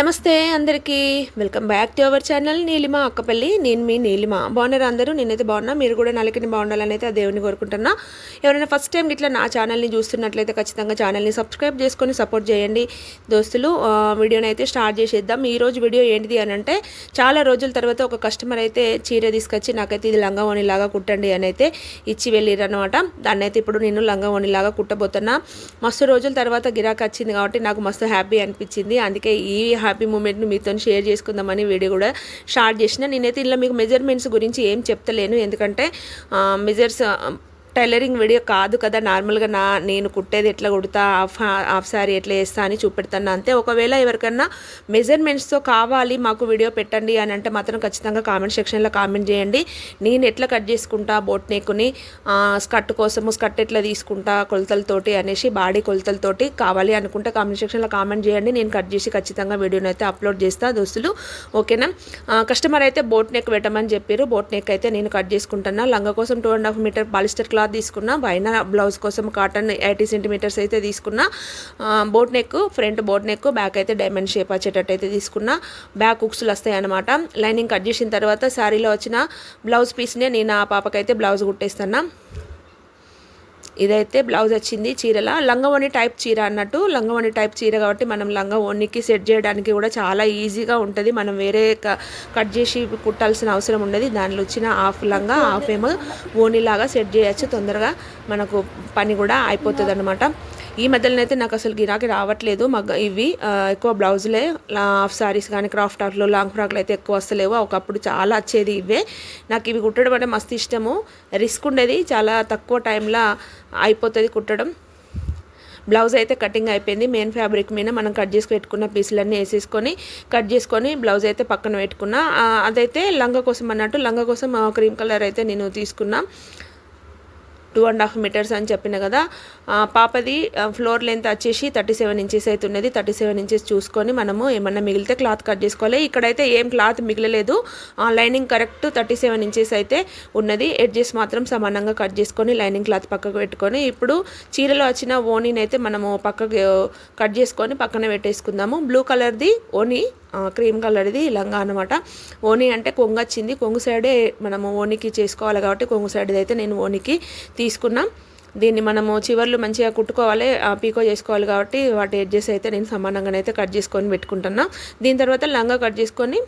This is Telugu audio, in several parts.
నమస్తే అందరికీ. Welcome back to our channel Neelima Akkapalli. నేను మీ నీలిమ. బాగున్నారు అందరూ? నేనైతే బాగున్నా. మీరు కూడా నలకిని బాగుండాలని అయితే ఆ దేవుని కోరుకుంటున్నా. ఎవరైనా ఫస్ట్ టైం ఇట్లా నా ఛానల్ని చూస్తున్నట్లయితే ఖచ్చితంగా ఛానల్ని సబ్స్క్రైబ్ చేసుకొని సపోర్ట్ చేయండి. దోస్తులు వీడియోని అయితే స్టార్ట్ చేసేద్దాం. ఈ రోజు వీడియో ఏంటిది అని అంటే చాలా రోజుల తర్వాత ఒక కస్టమర్ అయితే చీర తీసుకొచ్చి నాకైతే ఇది లంగా లాగా కుట్టండి అని అయితే ఇచ్చి వెళ్ళిరనమాట అనమాట దాన్ని అయితే ఇప్పుడు నేను లంగా లాగా కుట్టబోతున్నా. మస్తు రోజుల తర్వాత గిరాకీ వచ్చింది కాబట్టి నాకు మస్తు హ్యాపీ అనిపించింది. అందుకే ఈ హ్యాపీ మూమెంట్ని మీతో షేర్ చేసుకుందామని వీడియో కూడా స్టార్ట్ చేసిన. నేనైతే ఇలా మీకు మెజర్మెంట్స్ గురించి ఏం చెప్తలేను. ఎందుకంటే మెజర్స్ టైలరింగ్ వీడియో కాదు కదా నార్మల్గా నా నేను కుట్టేది ఎట్లా కుడతా హాఫ్ హాఫ్ శారీ ఎట్లా వేస్తా అని చూపెడతాను. అంతే ఒకవేళ ఎవరికన్నా మెజర్మెంట్స్తో కావాలి మాకు వీడియో పెట్టండి అని అంటే మాత్రం ఖచ్చితంగా కామెంట్ సెక్షన్లో కామెంట్ చేయండి. నేను ఎట్లా కట్ చేసుకుంటా బోట్ నెక్కుని స్కర్ట్ కోసము స్కర్ట్ ఎట్లా తీసుకుంటా కొలతలతోటి అనేసి బాడీ కొలతలతోటి కావాలి అనుకుంటే కామెంట్ సెక్షన్లో కామెంట్ చేయండి. నేను కట్ చేసి ఖచ్చితంగా వీడియోని అయితే అప్లోడ్ చేస్తా దోస్తులు. ఓకేనా? కస్టమర్ అయితే బోట్ నెక్ పెట్టమని చెప్పారు. బోట్ నెక్ అయితే నేను కట్ చేసుకుంటున్నా లంగా కోసం two and half metre polyester cloth తీసుకున్నా పైన బ్లౌజ్ కోసం కాటన్ ఎయిటీ సెంటీమీటర్స్ అయితే తీసుకున్నా boat neck front boat neck back అయితే డైమండ్ షేప్ వచ్చేటట్టు అయితే తీసుకున్నా. బ్యాక్ ఉక్స్లు వస్తాయి అనమాట లైనింగ్ కట్ చేసిన తర్వాత శారీలో వచ్చిన బ్లౌజ్ పీస్నే నేను ఆ పాపకైతే బ్లౌజ్ కుట్టేస్తాను ఇదైతే బ్లౌజ్ వచ్చింది చీరలా. లంగవోణి టైప్ చీర అన్నట్టు. లంగవోణి టైప్ చీర కాబట్టి మనం లంగవోణికి సెట్ చేయడానికి కూడా చాలా ఈజీగా ఉంటుంది. మనం వేరే క- కట్ చేసి కుట్టాల్సిన అవసరం ఉండదు. దానిలో వచ్చిన హాఫ్ లంగా హాఫ్ ఏమో ఓణిలాగా సెట్ చేయొచ్చు. తొందరగా మనకు పని కూడా అయిపోతుంది అనమాట ఈ మధ్యలోనైతే నాకు అసలు గిరాకీ రావట్లేదు. మగ ఇవి ఎక్కువ బ్లౌజులే. హాఫ్ సారీస్ కానీ క్రాఫ్ట్ టాప్లు లాంగ్ ఫ్రాక్లు అయితే ఎక్కువ వస్తలేవు. ఒకప్పుడు చాలా వచ్చేది ఇవే. నాకు ఇవి కుట్టడం అంటే మస్తు ఇష్టము. రిస్క్ ఉండేది. చాలా తక్కువ టైంలో అయిపోతుంది కుట్టడం. బ్లౌజ్ అయితే కటింగ్ అయిపోయింది. మెయిన్ ఫ్యాబ్రిక్ మీద మనం కట్ చేసి పెట్టుకున్న పీసులన్నీ వేసేసుకొని కట్ చేసుకొని బ్లౌజ్ అయితే పక్కన పెట్టుకున్నా. అదైతే లంగా కోసం అన్నట్టు లంగా కోసం క్రీమ్ కలర్ అయితే నేను తీసుకున్నా. టూ అండ్ హాఫ్ మీటర్స్ అని చెప్పిన కదా పాపది ఫ్లోర్ లెంత్ వచ్చేసి థర్టీ సెవెన్ ఇంచెస్ అయితే ఉన్నది. థర్టీ సెవెన్ ఇంచెస్ చూసుకొని మనము ఏమన్నా మిగిలితే క్లాత్ కట్ చేసుకోవాలి. ఇక్కడైతే ఏం క్లాత్ మిగలలేదు. ఆ, lining correct thirty seven inches అయితే ఉన్నది. ఎడ్జెస్ మాత్రం సమానంగా కట్ చేసుకొని లైనింగ్ క్లాత్ పక్కకు పెట్టుకొని ఇప్పుడు చీరలో వచ్చిన ఓనీని అయితే మనము పక్కకు కట్ చేసుకొని పక్కన పెట్టేసుకుందాము. బ్లూ కలర్ది ఓనీ క్రీమ్ కలర్ది లంగా అనమాట ఓని అంటే కొంగు వచ్చింది. కొంగు సైడే మనము ఓనికి చేసుకోవాలి కాబట్టి కొంగు సైడ్ అయితే నేను ఓనికి తీసుకున్నాం. దీన్ని మనము చివర్లు మంచిగా కుట్టుకోవాలి ఆ, పీకో చేసుకోవాలి కాబట్టి వాటి ఎడ్జెస్ అయితే నేను సమానంగానైతే కట్ చేసుకొని పెట్టుకుంటున్నా. దీని తర్వాత లంగా కట్ చేసుకొని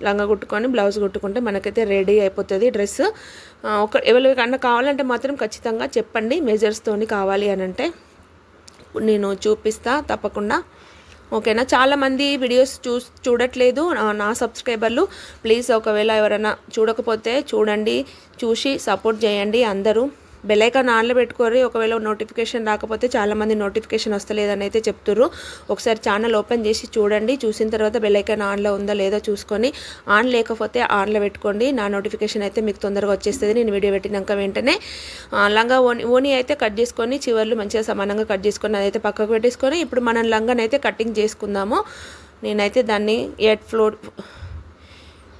లంగా కుట్టుకొని బ్లౌజ్ కుట్టుకుంటే మనకైతే రెడీ అయిపోతుంది డ్రెస్ ఒక ఎవరికన్నా కావాలంటే మాత్రం ఖచ్చితంగా చెప్పండి. మెజర్స్తోని కావాలి అని అంటే నేను చూపిస్తా తప్పకుండా. ఓకేనా? చాలామంది వీడియోస్ చూ చూడట్లేదు. నా- నా సబ్స్క్రైబర్లు ప్లీజ్ ఒకవేళ ఎవరైనా చూడకపోతే చూడండి చూసి సపోర్ట్ చేయండి అందరూ. బెలైకాన్ ఆన్లో పెట్టుకోరు ఒకవేళ నోటిఫికేషన్ రాకపోతే చాలామంది నోటిఫికేషన్ వస్తలేదని అయితే చెప్తుర్రు. ఒకసారి ఛానల్ ఓపెన్ చేసి చూడండి. చూసిన తర్వాత బెలైకాన్ ఆన్లో ఉందా లేదో చూసుకొని ఆన్ లేకపోతే ఆన్లో పెట్టుకోండి. నా నోటిఫికేషన్ అయితే మీకు తొందరగా వచ్చేస్తుంది. నేను వీడియో పెట్టినాక వెంటనే లంగా ఓని ఓని అయితే కట్ చేసుకొని చివర్లు మంచిగా సమానంగా కట్ చేసుకొని అదైతే పక్కకు పెట్టేసుకొని ఇప్పుడు మనం లంగానైతే కటింగ్ చేసుకుందాము. నేనైతే దాన్ని ఎయిట్ ఫ్లోర్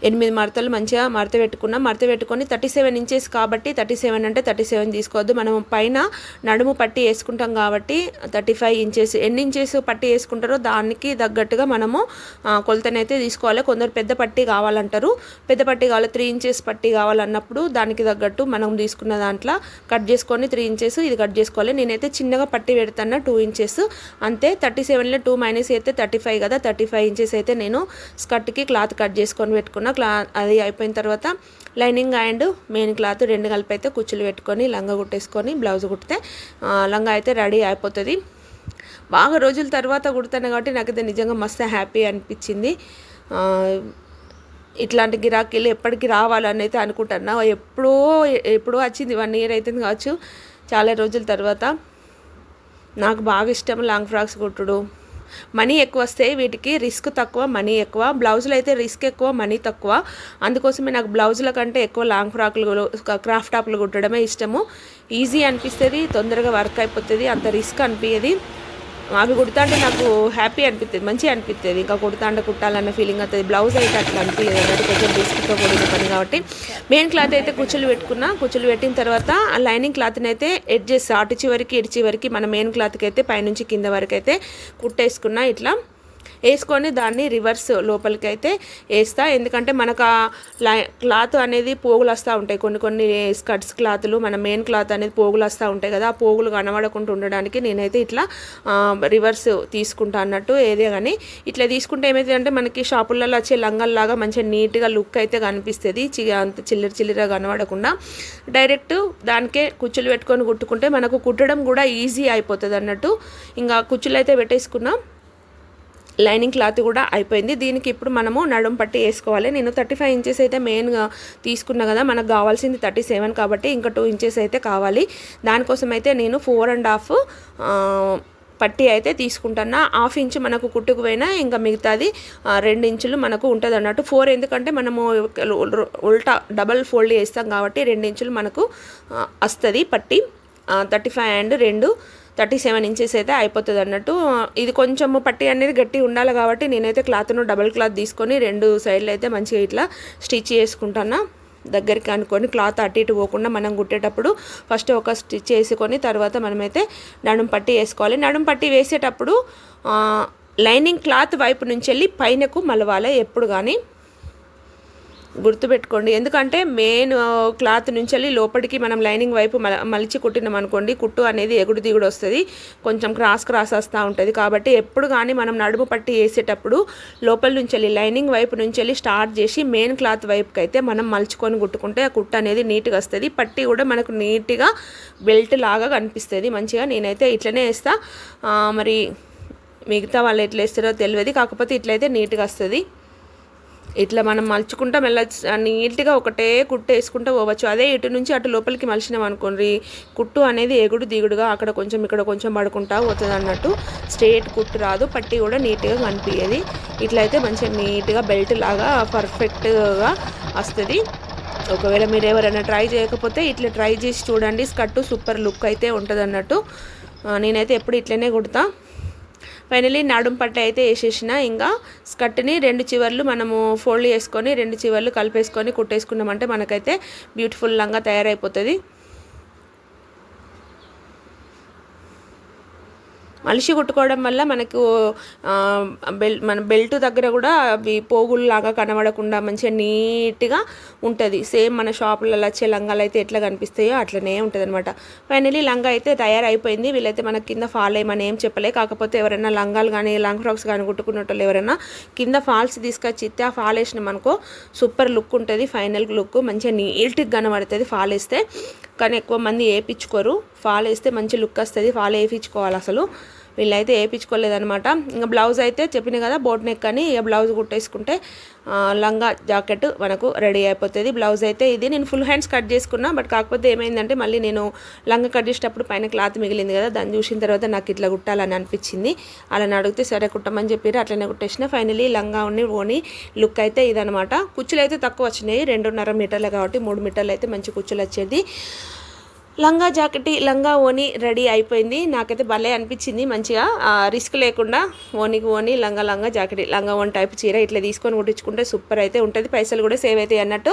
ఎనిమిది మడతలు మంచిగా మడత పెట్టుకున్నాం. మడత పెట్టుకొని థర్టీ సెవెన్ ఇంచెస్ కాబట్టి థర్టీ సెవెన్ అంటే థర్టీ సెవెన్ తీసుకోవద్దు. మనం పైన నడుము పట్టి వేసుకుంటాం కాబట్టి థర్టీ ఫైవ్ ఇంచెస్ ఎన్ని ఇంచెస్ పట్టి వేసుకుంటారో దానికి తగ్గట్టుగా మనము కొలతనైతే తీసుకోవాలి. కొందరు పెద్ద పట్టి కావాలంటారు. పెద్ద పట్టి కావాలి త్రీ ఇంచెస్ పట్టి కావాలన్నప్పుడు దానికి తగ్గట్టు మనం తీసుకున్న దాంట్లో కట్ చేసుకొని త్రీ ఇంచెస్ ఇది కట్ చేసుకోవాలి. నేనైతే చిన్నగా పట్టి పెడతాను టూ ఇంచెస్ అంతే థర్టీ సెవెన్లో టూ మైనస్ అయితే థర్టీ ఫైవ్ కదా. థర్టీ ఫైవ్ ఇంచెస్ అయితే నేను స్కర్ట్కి క్లాత్ కట్ చేసుకొని పెట్టుకున్నా. క్లా అది అయిపోయిన తర్వాత లైనింగ్ అండ్ మెయిన్ క్లాత్ రెండు కలిపి అయితే కుచ్చులు పెట్టుకొని లంగా కుట్టేసుకొని బ్లౌజ్ కుడితే లంగా అయితే రెడీ అయిపోతుంది. బాగా రోజుల తర్వాత కుడతాను కాబట్టి నాకైతే నిజంగా మస్తు హ్యాపీ అనిపించింది. ఇట్లాంటి గిరాకీలు ఎప్పటికి రావాలని అయితే అనుకుంటున్నా. ఎప్పుడో ఎప్పుడో వచ్చింది వన్ ఇయర్ అవుతుంది కావచ్చు చాలా రోజుల తర్వాత. నాకు బాగా ఇష్టం లాంగ్ ఫ్రాక్స్ కుట్టుడు. మనీ ఎక్కువ వస్తే వీటికి రిస్క్ తక్కువ మనీ ఎక్కువ. బ్లౌజులు అయితే రిస్క్ ఎక్కువ మనీ తక్కువ. అందుకోసమే నాకు బ్లౌజుల కంటే ఎక్కువ లాంగ్ ఫ్రాక్లు క్రాఫ్ట్ టాప్లు కుట్టడమే ఇష్టము. ఈజీ అనిపిస్తుంది తొందరగా వర్క్ అయిపోతుంది అంత రిస్క్ అనిపించదు అవి కుడుతుంటే నాకు హ్యాపీ అనిపిస్తుంది మంచిగా అనిపిస్తుంది ఇంకా కుడతా కుట్టాలన్న ఫీలింగ్ అవుతుంది బ్లౌజ్ అయితే అట్లా అనిపించలేదు అన్నట్టు కొంచెం బిస్కెట్తో కూడిన పని కాబట్టి. మెయిన్ క్లాత్ అయితే కుచ్చులు పెట్టుకున్నా. కుచ్చులు పెట్టిన తర్వాత ఆ లైనింగ్ క్లాత్ని అయితే ఎడ్జెస్ అటు చివరికి ఇటు చివరికి మన మెయిన్ క్లాత్కి అయితే పైనుంచి కింద వరకు అయితే కుట్టేసుకున్నా ఇట్లా. వేసుకొని దాన్ని రివర్స్ లోపలికి అయితే వేస్తా. ఎందుకంటే మనకు ఆ క్లాత్ అనేది పోగులు వస్తూ ఉంటాయి. కొన్ని కొన్ని స్కర్ట్స్ క్లాత్లు మన మెయిన్ క్లాత్ అనేది పోగులు వస్తూ ఉంటాయి కదా. ఆ పోగులు కనబడకుండా ఉండడానికి నేనైతే ఇట్లా రివర్స్ తీసుకుంటా అన్నట్టు ఏదే కానీ ఇట్లా తీసుకుంటే ఏమైతే అంటే మనకి షాపులలో వచ్చే లంగల్లాగా మంచిగా నీట్గా లుక్ అయితే కనిపిస్తుంది. చి అంత చిల్లర చిల్లర కనబడకుండా. డైరెక్ట్ దానికే కుచ్చులు పెట్టుకొని కుట్టుకుంటే మనకు కుట్టడం కూడా ఈజీ అయిపోతుంది అన్నట్టు ఇంకా కుచ్చులు అయితే పెట్టేసుకున్నాం. లైనింగ్ క్లాత్ కూడా అయిపోయింది. దీనికి ఇప్పుడు మనము నడుం పట్టి వేసుకోవాలి. నేను థర్టీ ఫైవ్ ఇంచెస్ అయితే మెయిన్గా తీసుకున్నా కదా మనకు కావాల్సింది థర్టీ సెవెన్ కాబట్టి ఇంకా టూ ఇంచెస్ అయితే కావాలి. దానికోసం అయితే నేను ఫోర్ అండ్ హాఫ్ పట్టి అయితే తీసుకుంటున్నా. హాఫ్ ఇంచ్ మనకు కుట్టుకుపోయినా ఇంకా మిగతాది రెండు ఇంచులు మనకు ఉంటుంది అన్నట్టు ఫోర్ ఎందుకంటే మనము ఉల్టా డబల్ ఫోల్డ్ చేస్తాం కాబట్టి రెండు ఇంచులు మనకు వస్తుంది పట్టి. థర్టీ ఫైవ్ అండ్ రెండు థర్టీ సెవెన్ ఇంచెస్ అయితే అయిపోతుంది అన్నట్టు. ఇది కొంచెము పట్టి అనేది గట్టి ఉండాలి కాబట్టి నేనైతే క్లాత్ను డబల్ క్లాత్ తీసుకొని రెండు సైడ్లు అయితే మంచిగా ఇట్లా స్టిచ్ చేసుకుంటాను. దగ్గరికి అనుకొని క్లాత్ అటు ఇటు పోకుండా మనం కుట్టేటప్పుడు ఫస్ట్ ఒక స్టిచ్ వేసుకొని తర్వాత మనమైతే నడుం పట్టి వేసుకోవాలి. నడుం పట్టి వేసేటప్పుడు లైనింగ్ క్లాత్ వైపు నుంచి వెళ్ళి పైనకు మలవాలి ఎప్పుడు కానీ. గుర్తుపెట్టుకోండి. ఎందుకంటే మెయిన్ క్లాత్ నుంచి వెళ్ళి లోపలికి మనం లైనింగ్ వైపు మలిచి కుట్టినాం అనుకోండి కుట్టు అనేది ఎగుడు దిగుడు వస్తుంది. కొంచెం క్రాస్ క్రాస్ వస్తూ ఉంటుంది. కాబట్టి ఎప్పుడు కానీ మనం నడుము పట్టి వేసేటప్పుడు లోపల నుంచి వెళ్ళి లైనింగ్ వైపు నుంచి వెళ్ళి స్టార్ట్ చేసి మెయిన్ క్లాత్ వైపుకి అయితే మనం మలుచుకొని కుట్టుకుంటే ఆ కుట్టు అనేది నీట్గా వస్తుంది. పట్టి కూడా మనకు నీట్గా బెల్ట్ లాగా కనిపిస్తుంది. మంచిగా నేనైతే ఇట్లనే వేస్తా. మరి మిగతా వాళ్ళు ఎట్లా వేస్తారో తెలియదు. కాకపోతే ఇట్లయితే నీట్గా వస్తుంది. ఇట్లా మనం మలుచుకుంటా మెల్ల నీట్గా ఒకటే కుట్టు వేసుకుంటూ పోవచ్చు. అదే ఇటు నుంచి అటు లోపలికి మలిచినాం అనుకోండి కుట్టు అనేది ఎగుడు దిగుడుగా అక్కడ కొంచెం ఇక్కడ కొంచెం పడుకుంటా పోతుంది అన్నట్టు స్ట్రేట్ కుట్టు రాదు. పట్టి కూడా నీట్గా కనిపించేది ఇట్లయితే మంచిగా నీట్గా బెల్ట్ లాగా పర్ఫెక్ట్గా వస్తుంది. ఒకవేళ మీరు ఎవరైనా ట్రై చేయకపోతే ఇట్లా ట్రై చేసి చూడండి. స్కట్టు సూపర్ లుక్ అయితే ఉంటుంది అన్నట్టు నేనైతే ఎప్పుడు ఇట్లనే కుడతా. ఫైనలీ నడుం పట్ట అయితే వేసేసిన ఇంకా స్కర్ట్ని రెండు చివర్లు మనము ఫోల్డ్ చేసుకొని రెండు చివర్లు కలిపేసుకొని కుట్టేసుకున్నామంటే మనకైతే బ్యూటిఫుల్ లంగా తయారైపోతుంది. మలిషి కుట్టుకోవడం వల్ల మనకు బెల్ మన బెల్ట్ దగ్గర కూడా అవి పోగుల్లాగా కనబడకుండా మంచిగా నీట్గా ఉంటుంది. సేమ్ మన షాపులలో వచ్చే లంగాలు అయితే ఎట్లా కనిపిస్తాయో అట్లనే ఉంటుంది అనమాట ఫైనలీ లంగా అయితే తయారైపోయింది. వీళ్ళైతే మనకి కింద ఫాల్ ఏమని ఏం చెప్పలే. కాకపోతే ఎవరైనా లంగాలు కానీ లంగ్ ఫ్రాక్స్ కానీ కుట్టుకున్నట్టు ఎవరైనా కింద ఫాల్స్ తీసుకొచ్చి ఇస్తే ఆ ఫాల్ వేసినాం అనుకో సూపర్ లుక్ ఉంటుంది. ఫైనల్ లుక్ మంచిగా నీట్గా కనబడుతుంది ఫాల్ వేస్తే. కానీ ఎక్కువ మంది వేయించుకోరు ఫాల్ వేస్తే మంచి లుక్ వస్తుంది. ఫాల్ వేయించుకోవాలి అసలు వీళ్ళైతే వేయించుకోలేదనమాట ఇంకా బ్లౌజ్ అయితే చెప్పిన కదా బోట్ నెక్ అని ఇక బ్లౌజ్ కుట్టేసుకుంటే లంగా జాకెట్ మనకు రెడీ అయిపోతుంది. బ్లౌజ్ అయితే ఇది నేను ఫుల్ హ్యాండ్స్ కట్ చేసుకున్నా బట్ కాకపోతే ఏమైందంటే మళ్ళీ నేను లంగా కట్ చేసేటప్పుడు పైన క్లాత్ మిగిలింది కదా దాన్ని చూసిన తర్వాత నాకు ఇట్లా కుట్టాలని అనిపించింది. అలా అడిగితే సరే కుట్టమని చెప్పారు అట్లనే కుట్టేసిన. ఫైనలీ లంగా ఉన్ని ఓని లుక్ అయితే ఇదనమాట కుచ్చులు అయితే తక్కువ వచ్చినాయి రెండున్నర మీటర్లు కాబట్టి మూడు మీటర్లు అయితే మంచి కుచ్చులు వచ్చేది. లంగా జాకెట్ లంగా ఓని రెడీ అయిపోయింది. నాకైతే భలే అనిపించింది మంచిగా. రిస్క్ లేకుండా ఓనికి ఓని లంగా లంగా జాకెట్ లంగా ఓన్ టైప్ చీర ఇట్లా తీసుకొని కుట్టించుకుంటే సూపర్ అయితే ఉంటుంది. పైసలు కూడా సేవ్ అవుతాయి అన్నట్టు.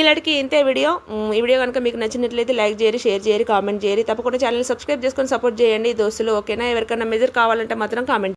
ఇలాంటికి ఇంతే వీడియో. ఈ వీడియో కనుక మీకు నచ్చినట్లయితే లైక్ చేయరు షేర్ చేయరు కామెంట్ చేయరు తప్పకుండా ఛానల్ సబ్స్క్రైబ్ చేసుకొని సపోర్ట్ చేయండి దోస్తులు ఓకేనా? ఎవరికైనా మెజర్ కావాలంటే మాత్రం కామెంట్